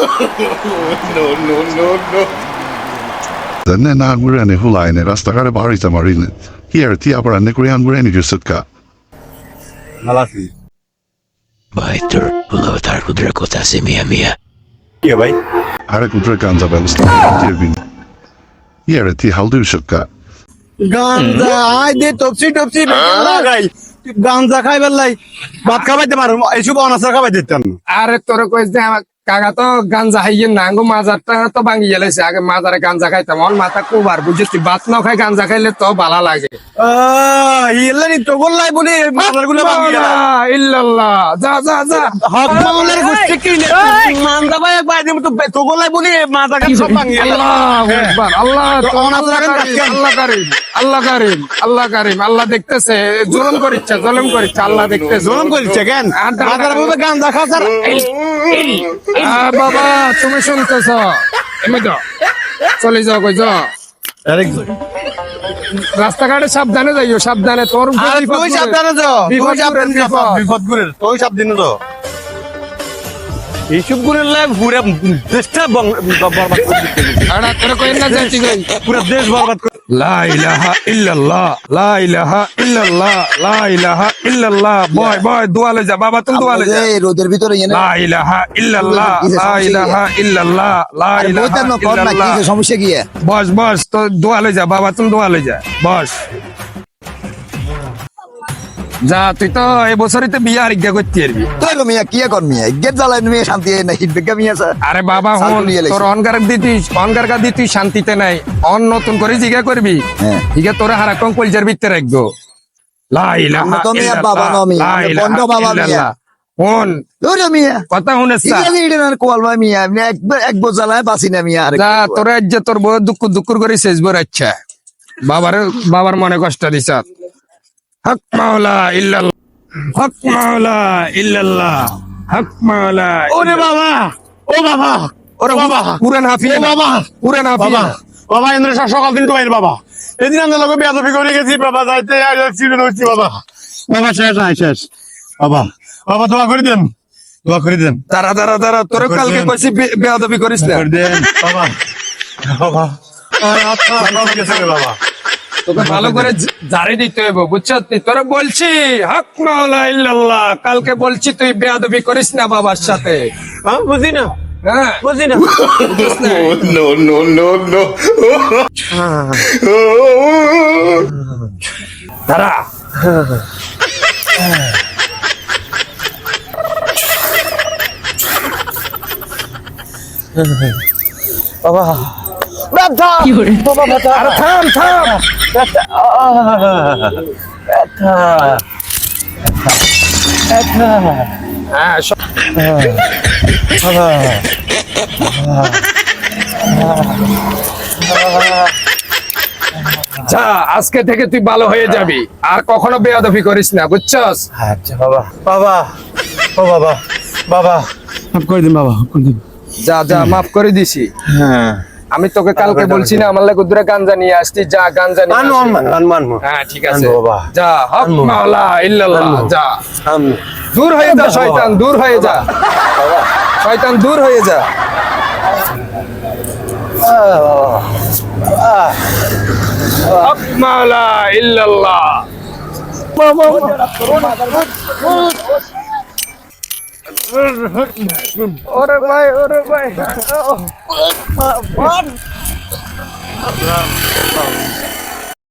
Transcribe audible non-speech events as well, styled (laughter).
(laughs) Denne na gurene hulaine রাস্তাঘাটে বাড়িতে মারিনে here তি আবার আনে করে আনবরে নি জুসুকা ভালো আছি ভাই তোর হলো তার কুদরে কথা আছে মিয়া মিয়া কি ভাই আরে কুদ্রে গাঞ্জা ব্যবস্থা টিরবিন হিয়ার তি হালদু সুকা গাঞ্জা আই দে টপসি টপসি লাগাই গাঞ্জা খাইবার লাই ভাত খাবাইতে পারো এইসব অনাসার খাবাই দিতাম আরে তোর কইস যে আমার কাকা তো গাঞ্জা খাইয়ে না আঙ্গো মাজারটা তো ভাঙি গেলেছে আগে মাজারে গাঞ্জা খাইতাম আমার মাথা কুবার বুঝেছি? ভাত না খাই গাঞ্জা খাইলে তো ভালো লাগে। ইল্লা নি তো গোল্লাই বলি মাথারগুলো ইল্লাল্লাহ। যা যা যা। হক মামলার গোষ্ঠী কি মানদা ভাই একবার দিম তো তো গোল্লাই বলি মাথাকে সব ভাঙি আল্লাহু আকবার আল্লাহ তো আল্লাহ কারীম। আল্লাহ কারীম আল্লাহ কারীম আল্লাহ কারীম আল্লাহ দেখতেছে জুলুম করিচ্ছে জুলুম করিচ্ছে আল্লাহ দেখতেছে। জোরম করিছে কেন? আর গাঞ্জা খাসার বাবা তুমি শুনতেছ। এমনি তো। চলে যাও কই যাও। রাস্তাঘাটে সাবধানে যাইও সাবধানে। তোর তুই। সাবধানে যাও বিপদ তুই সাবধানে যাও। বিপদ। বিপদ করে তুই সাবধানে যাও। এইসব পুরা দেশটা বরবাদ করে পুরা দেশ বরবাদ রোদের ভিতরে এনে লা ইলাহা ইল্লাল্লাহ কিসের লা সমস্যা এ? বস বস তো দোয়ালে যা বাবা তুমি দোয়ালে যা। বস। যা তুই তো এই বছরই তো বিয়ে আর ইজ্ঞা করতে পারবি। তুই গো মিয়া কি এ কর মিয়া? জ্বালাই মিয়া শান্তি না মিয়া স্যার আরে বাবা হন। তোর দিতি অনগার গা দিতি শান্তিতে নাই। অন নতুন করে জিজ্ঞা করবি। হ্যাঁ। জিজ্ঞা তোরা হারাকম কলজার ভিতরে রাখব। তো মিয়া বাবা নমি, বন্ধ বাবা মিয়া। ইল্লাল্লাহ। হন। ওরে মিয়া। কথা শুনেছ ইডে না কোয়াল ভাই মিয়া আমি একবার এক জ্বালায় বাসি না মিয়া আরে যা তোর আজ তোর বউ দুঃখ দুঃখ করে শেষ বর আচ্ছা বাবার বাবার মনে কষ্ট দিছ। হক মাওলা ইল্লাল্লাহ হক মাওলা ইল্লাল্লাহ হক মাওলা ওরে বাবা ও বাবা ওরে বাবা পুরান হাফিজ বাবা পুরান হাফিজ বাবা ইন্দ্র সকাল দিন বাইর বাবা এদিন আমরা লোক বেয়াদবি করে গেছি বাবা যাইতে ছিল হচ্ছে বাবা বাবা শেষ নাই শেষ বাবা বাবা দোয়া করে দেন দোয়া করে দেন দাঁড়া দাঁড়া দাঁড়া তোর কালকে কইছি বেয়াদবি করিস না করে দেন বাবা বাবা আর আত্মা গেছে বাবা তোকে ভালো করে জারি দিতে হইব বুঝছ? তোরা বলছি হক মাওলা ইল্লাল্লাহ কালকে বলছি তুই বেয়াদবি করিস না বাবার সাথে। হ্যাঁ বুঝি না। হ্যাঁ। বুঝি (laughs) (laughs) (laughs) no দাঁড়া আরে থাম থাম! হ্যাঁ যা আজকে থেকে তুই ভালো হয়ে যাবি। আর কখনো বেয়াদবি করিস না বুঝছস? আচ্ছা বাবা। বাবা ও বাবা বাবা। মাফ করে দিন বাবা করে দিন। যা যা মাফ করে দিছি। হ্যাঁ। আমি তোকে কালকে বলছি না আমার লাগে দুরা গাঞ্জা নিয়ে আসতি যা গাঞ্জা নিয়ে। আনব আনব হ্যাঁ ঠিক আছে। বাবা। যা হক। মাওলা ইল্লাল্লাহ। যা। আনব দূর হয়ে যা শয়তান দূর হয়ে যা। শয়তান দূর হয়ে যা। হক মাওলা ইল্লাল্লাহ। ওরে ভাই ওরে ভাই